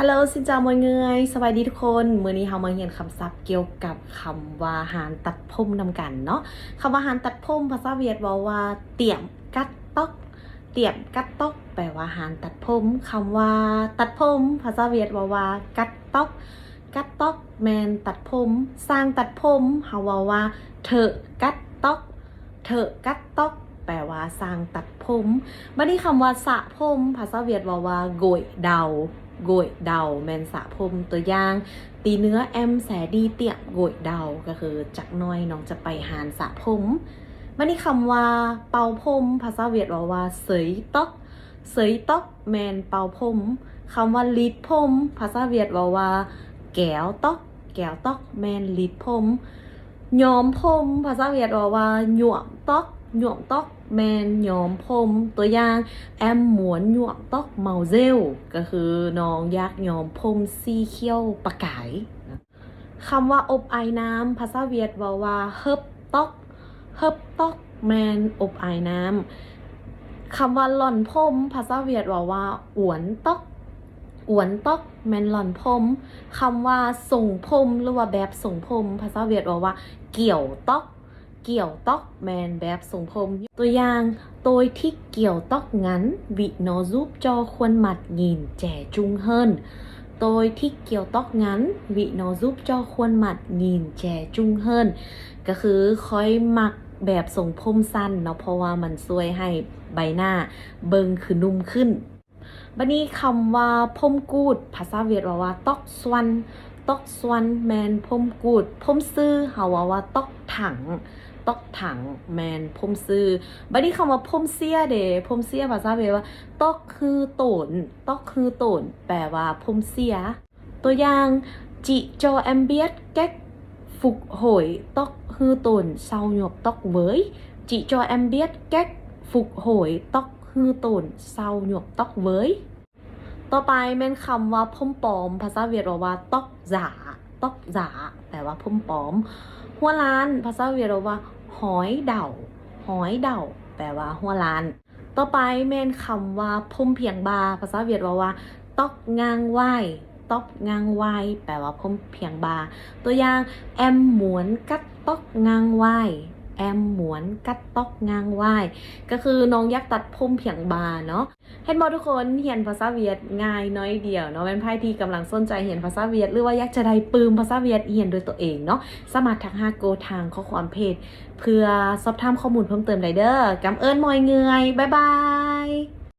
ฮัลโหลสินจามวยเงยสวัสดีทุกคนมื้อนี้เฮามาเรียนคำศัพท์เกี่ยวกับคำว่าหารตัดผมนำกันเนาะคำว่าหารตัดผมภาษาเวียดว่าว่า เตี่ยมกัดตอกเตี่ยมกัดตอกแปลว่าหารตัดผมคำว่า ตัดผมภาษาเวียดว่าว่า กัดตอกกัดตอกแมนตัดผม สร้างตัดผมเฮาว่าว่า เถอะกัดตอกเถอะกัดตอก ว่าสร้างตัดผมบัดนี้คำว่าสระผมภาษาเวียดว่าว่าโกยเดาโกยเดาแมนสระผมตัวอย่าง ตีเนื้อแอมแสดีเตี่ยมโกยเดาก็คือจักน้อยน้องจะไปหานสระผมบัดนี้คำว่าเป่าผมภาษาเวียดว่าว่าเสยต๊อกเสยต๊อกแมนเป่าผมคำว่าลีดผมภาษาเวียดว่าว่าแก้วต๊อกแก้วต๊อกแมนลีดผมย้อมผมภาษาเวียดว่าว่าหยวมตอก หยวมตอกแมนย้อมผมตัวอย่างแอมหมวนหยวมตอกเมาเซลก็คือน้องยักษ์ย้อมผมสีเขียวประกายคำว่าอบไอน้ำภาษาเวียดว่าว่าเฮิบตอกเฮิบตอกแมนอบไอน้ำคำว่าหล่อนผมภาษาเวียดว่าว่าอวนตอกอวนตอกแมนหล่อนผมคำว่าส่งผมหรือว่าแบบส่งผมภาษาเวียดว่าว่าเกี่ยวตอก เกี่ยวต๊อกแมนแบบส่งผม ตัวอย่างโดยที่เกี่ยวต๊อกงั้นวิโนรูปจอควรหมัดยินแจจุงเฮินโดยที่เกี่ยวตอกงั้นวิโนรูปจอควรหมัดยินแจจุงเฮินก็คือคอยมักแบบส่งผมสั้นเนาะเพราะว่ามันช่วยให้ใบหน้าเบิงคือนุ่มขึ้น บัดนี้คำว่าผมกูด ภาษาเวียดว่าว่าตอกสวนตอกสวนแมนผมกูดผมซื้อเฮาว่าว่าตอก ถังตอกถังแมนพมซื้อบัดนี้คำว่าพมเสียเดพมเสียภาษาเวียว่าตอกคือโตนตอกคือโตนแปลว่าพมเสีย ตัวอย่างจิโจแอมเบียดแก๊กฝึกโหยตอกคือโตนเศร้าหยบตอกเวยจิโจแอมเบียดแก๊กฝึกโหยตอกคือโตนเศร้าหยบตอกเวยต่อไปแม่นคำว่าพมปลอม ภาษาเวียดว่าว่าตอกหาตอกหาแปลว่าพมปลอม หัวล้าน ภาษาเวียดว่าหอยเดาหอยเดาแปลว่าหัวล้าน ต่อไปแม่นคำว่าพมเพียงบา ภาษาเวียดว่าว่าตอกงางไหวตอกงางไหวแปลว่าพมเพียงบา ตัวอย่างแอมหมวนกัดตอกงางไหว แอมหมวนกัดตอกงางไหวก็คือน้องยักษ์ตัดพมเพียงบาเนาะเห็นบอทุกคนเรียนภาษาเวียดง่ายน้อยเดียวเนาะเป็นไพ่ที่กำลังสนใจเรียนภาษาเวียดหรือว่ายักจะได้ปืมภาษาเวียดเรียนโดยตัวเองเนาะสามารถทักหาโกทางข้อความเพจเพื่อสอบถามข้อมูลเพิ่มเติมไดเด้อกำเอิญมอยเงยบายบาย